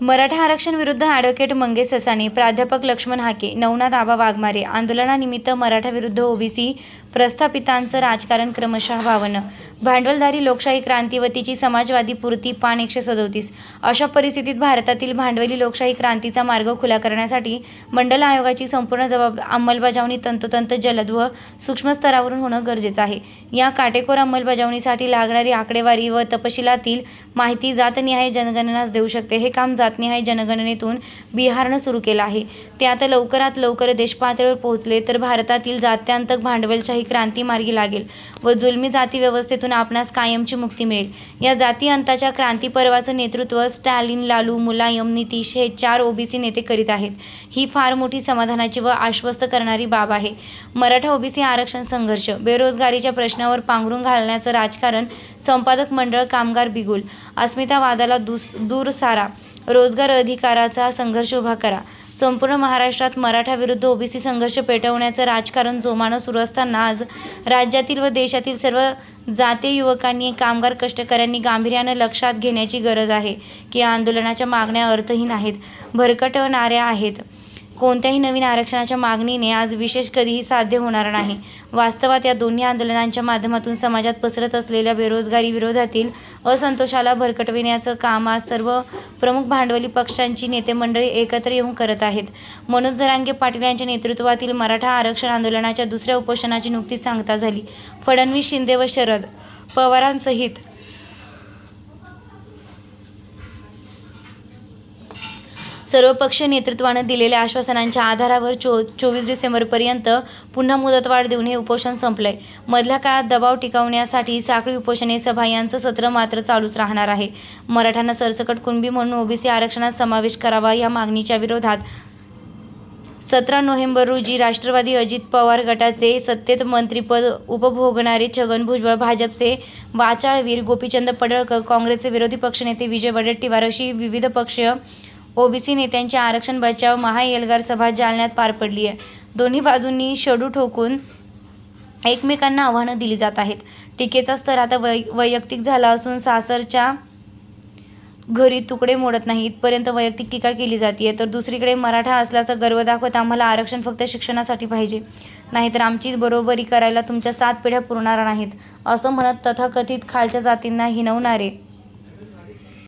मराठा आरक्षण विरुद्ध ॲडव्होकेट मंगेश ससाने प्राध्यापक लक्ष्मण हाके नवनाथ आबा वाघमारे आंदोलनानिमित्त मराठा विरुद्ध ओबीसी प्रस्थापितांचं राजकारण क्रमशः भावनं भांडवलधारी लोकशाही क्रांतीवतीची समाजवादी पूर्ती पान एकशे सदोतीस. अशा परिस्थितीत भारतातील भांडवली लोकशाही क्रांतीचा मार्ग खुला करण्यासाठी मंडल आयोगाची संपूर्ण जबाब अंमलबजावणी तंतोतंत जलद व सूक्ष्म स्तरावरून होणं गरजेचं आहे. या काटेकोर अंमलबजावणीसाठी लागणारी आकडेवारी व तपशिलातील माहिती जातनिहाय जनगणनास देऊ शकते. हे काम जातनिहाय जनगणनेतून बिहारनं सुरू केलं आहे. ते आता लवकरात लवकर देशपातळीवर पोहोचले तर भारतातील जात्यांतक भांडवलशाही क्रांती मार्गी लागेल व जुलमी जाती व्यवस्थेतून आपणास कायमची मुक्ती मिळेल. या जाती अंताच्या क्रांती पर्वाचं नेतृत्व स्टॅलिन लालू मुलायम नितीश हे चार ओबीसी नेते करीत आहेत. ही फार मोठी समाधानाची व आश्वस्त करणारी बाब आहे. मराठा ओबीसी आरक्षण संघर्ष बेरोजगारीच्या प्रश्नावर पांघरून घालण्याचं राजकारण संपादक मंडळ कामगार बिगुल अस्मितावादाला दुस दूर सारा रोजगार अधिकाराचा संघर्ष उभा करा संपूर्ण महाराष्ट्रात मराठा विरुद्ध ओबीसी संघर्ष पेटवण्याचं राजकारण जोमानं सुरू असताना आज राज्यातील व देशातील सर्व जाते युवकांनी कामगार कष्टकऱ्यांनी गांभीर्यानं लक्षात घेण्याची गरज आहे. की आंदोलनाच्या मागण्या अर्थहीन आहेत. भरकटवणाऱ्या आहेत. कोणत्याही नवीन आरक्षणाच्या मागणीने आज विशेष कधीही साध्य होणार नाही. वास्तवात या दोन्ही आंदोलनांच्या माध्यमातून समाजात पसरत असलेल्या बेरोजगारी विरोधातील असंतोषाला भरकटविण्याचं काम आज सर्व प्रमुख भांडवली पक्षांची नेते मंडळी एकत्र येऊन करत आहेत. मनोज जरांगे पाटील यांच्या नेतृत्वातील मराठा आरक्षण आंदोलनाच्या दुसऱ्या उपोषणाची नुकतीच सांगता झाली. फडणवीस शिंदे व शरद पवारांसहित सर्वपक्षीय नेतृत्वानं दिलेल्या आश्वासनांच्या आधारावर चो चोवीस डिसेंबरपर्यंत पुन्हा मुदतवाढ देऊन हे उपोषण संपलंय. मधल्या काळात दबाव टिकवण्यासाठी साखळी उपोषणे सभा यांचं सत्र मात्र चालूच राहणार आहे. मराठ्यांना सरसकट कुणबी म्हणून ओबीसी आरक्षणात समावेश करावा या मागणीच्या विरोधात सतरा नोव्हेंबर रोजी राष्ट्रवादी अजित पवार गटाचे सत्तेत मंत्रीपद उपभोगणारे छगन भुजबळ भाजपचे वाचाळवीर गोपीचंद पडळकर काँग्रेसचे विरोधी पक्षनेते विजय वडेट्टीवार अशी विविध पक्ष ओबीसी नेत्यांची आरक्षण बचाव महाएल्गार सभा जालन्यात पार पडली आहे. दोन्ही बाजूंनी शडू ठोकून एकमेकांना आव्हानं दिली जात आहेत. टीकेचा स्तर आता वै वैयक्तिक झाला असून सासरच्या घरी तुकडे मोडत नाही. इथपर्यंत वैयक्तिक टीका केली जाते तर दुसरीकडे मराठा असल्याचा गर्व दाखवत आम्हाला आरक्षण फक्त शिक्षणासाठी पाहिजे. नाहीतर आमची बरोबरी करायला तुमच्या सात पिढ्या पुरणार नाहीत. असं म्हणत तथाकथित खालच्या जातींना हिनवणारे